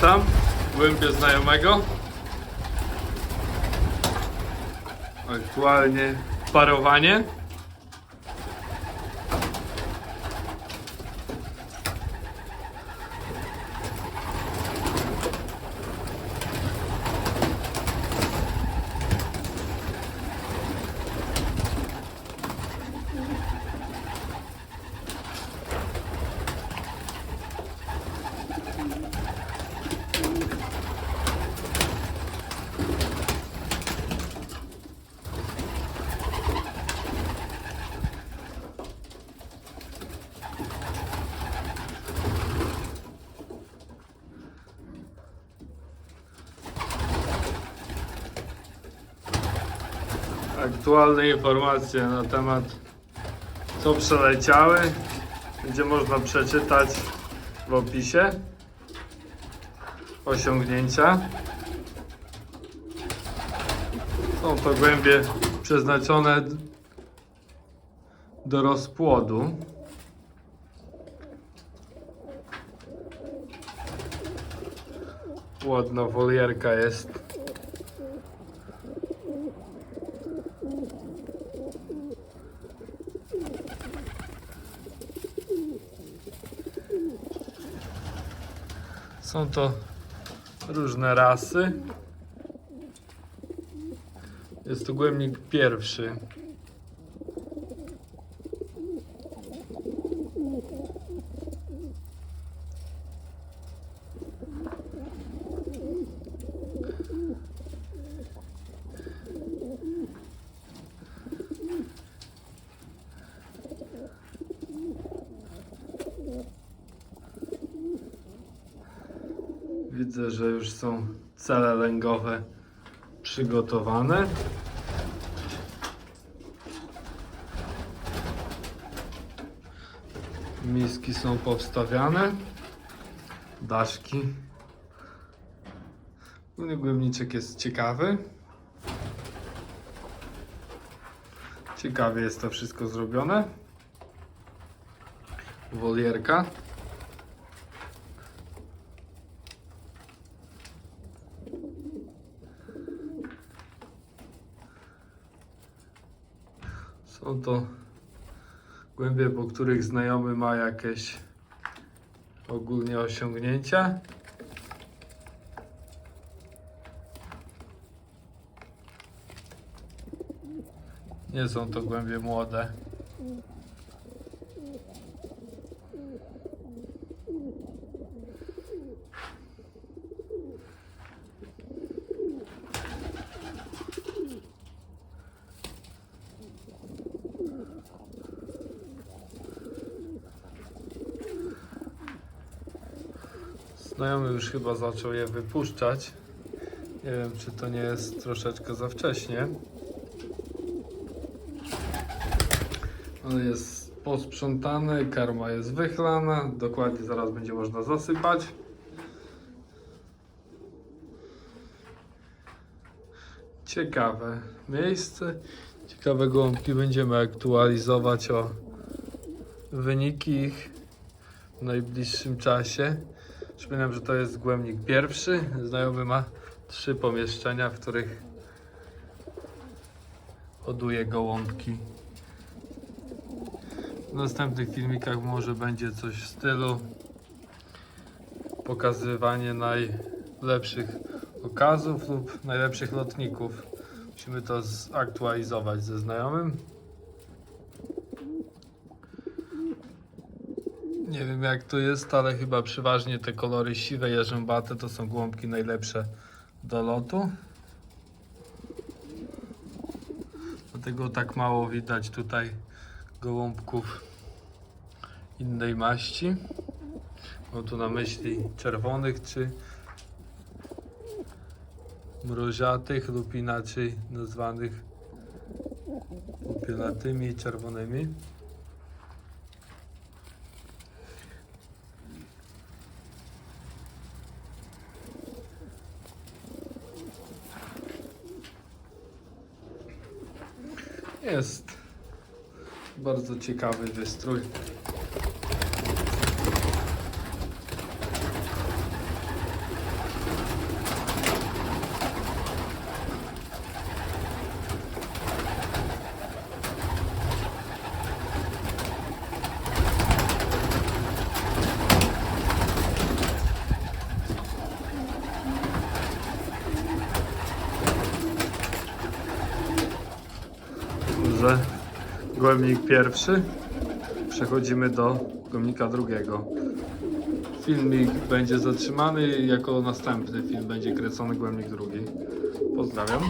tam, głębie znajomego. Aktualnie parowanie. Aktualne informacje na temat co przeleciały będzie można przeczytać w opisie osiągnięcia. Są to głębie przeznaczone do rozpłodu. Płodno wolierka jest Są to różne rasy. Jest to głębnik pierwszy. Widzę, że już są cele lęgowe przygotowane. Miski są powstawiane. Daszki. Główny głębniczek jest ciekawy. Ciekawie jest to wszystko zrobione. Wolierka. Są to głębie, po których znajomy ma jakieś ogólnie osiągnięcia. Nie są to głębie młode. Znajomy już chyba zaczął je wypuszczać. Nie wiem, czy to nie jest troszeczkę za wcześnie. Ale jest posprzątany, karma jest wychlana. Dokładnie zaraz będzie można zasypać. Ciekawe miejsce. Ciekawe gołąbki będziemy aktualizować o wyniki ich w najbliższym czasie. Przypominam, że to jest głębnik pierwszy. Znajomy ma trzy pomieszczenia, w których hoduje gołąbki. W następnych filmikach może będzie coś w stylu pokazywanie najlepszych okazów lub najlepszych lotników. Musimy to zaktualizować ze znajomym. Nie wiem jak to jest, ale chyba przeważnie te kolory siwe, jarzębate to są głąbki najlepsze do lotu. Dlatego tak mało widać tutaj gołąbków innej maści. Mam tu na myśli czerwonych czy mroziatych lub inaczej nazwanych popienatymi czerwonymi. Jest bardzo ciekawy wystrój. Głębnik pierwszy. Przechodzimy do głębnika drugiego. Filmik będzie zatrzymany jako następny film będzie kręcony głębnik drugi. Pozdrawiam.